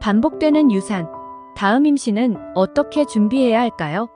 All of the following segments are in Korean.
반복되는 유산. 다음 임신은 어떻게 준비해야 할까요?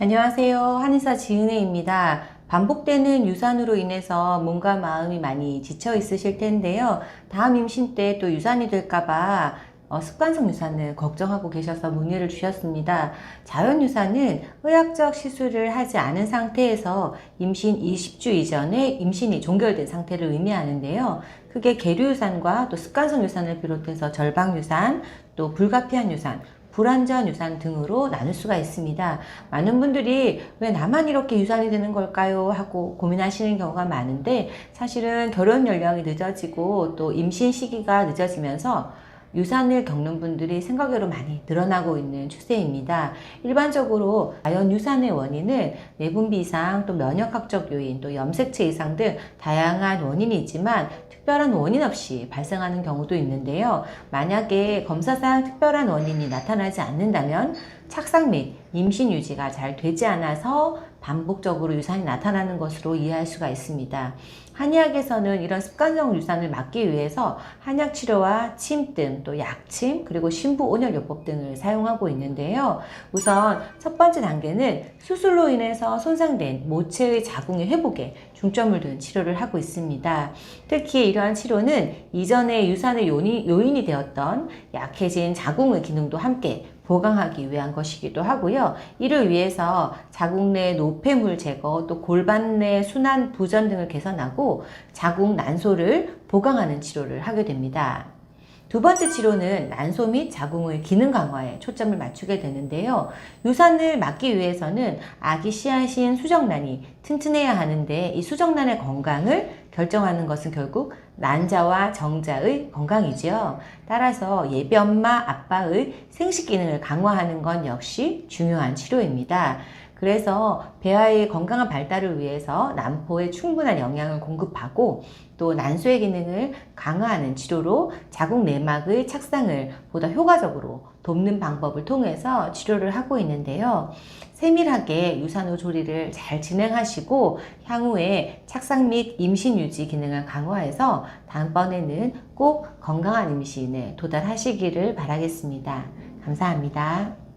안녕하세요. 한의사 지은혜입니다. 반복되는 유산으로 인해서 몸과 마음이 많이 지쳐 있으실 텐데요. 다음 임신 때 또 유산이 될까봐 어, 습관성 유산을 걱정하고 계셔서 문의를 주셨습니다. 자연 유산은 의학적 시술을 하지 않은 상태에서 임신 20주 이전에 임신이 종결된 상태를 의미하는데요. 크게 계류 유산과 또 습관성 유산을 비롯해서 절방 유산, 또 불가피한 유산, 불완전 유산 등으로 나눌 수가 있습니다. 많은 분들이 왜 나만 이렇게 유산이 되는 걸까요? 하고 고민하시는 경우가 많은데 사실은 결혼 연령이 늦어지고 또 임신 시기가 늦어지면서 유산을 겪는 분들이 생각외로 많이 늘어나고 있는 추세입니다. 일반적으로 자연 유산의 원인은 내분비 이상, 또 면역학적 요인, 또 염색체 이상 등 다양한 원인이 있지만 특별한 원인 없이 발생하는 경우도 있는데요. 만약에 검사상 특별한 원인이 나타나지 않는다면 착상 및 임신 유지가 잘 되지 않아서 반복적으로 유산이 나타나는 것으로 이해할 수가 있습니다. 한의학에서는 이런 습관성 유산을 막기 위해서 한약 치료와 침뜸, 또 약침, 그리고 신부 온열 요법 등을 사용하고 있는데요. 우선 첫 번째 단계는 수술로 인해서 손상된 모체의 자궁의 회복에 중점을 둔 치료를 하고 있습니다. 특히 이러한 치료는 이전에 유산의 요인이 되었던 약해진 자궁의 기능도 함께 보강하기 위한 것이기도 하고요. 이를 위해서 자궁 내 노폐물 제거, 또 골반 내 순환 부전 등을 개선하고 자궁 난소를 보강하는 치료를 하게 됩니다. 두 번째 치료는 난소 및 자궁의 기능 강화에 초점을 맞추게 되는데요. 유산을 막기 위해서는 아기 씨앗인 수정란이 튼튼해야 하는데 이 수정란의 건강을 결정하는 것은 결국 난자와 정자의 건강이지요. 따라서 예변마 아빠의 생식 기능을 강화하는 건 역시 중요한 치료입니다. 그래서 배아의 건강한 발달을 위해서 난포에 충분한 영양을 공급하고 또 난소의 기능을 강화하는 치료로 자궁 내막의 착상을 보다 효과적으로 돕는 방법을 통해서 치료를 하고 있는데요. 세밀하게 유산후 조리를 잘 진행하시고 향후에 착상 및 임신 유지 기능을 강화해서 다음번에는 꼭 건강한 임신에 도달하시기를 바라겠습니다. 감사합니다.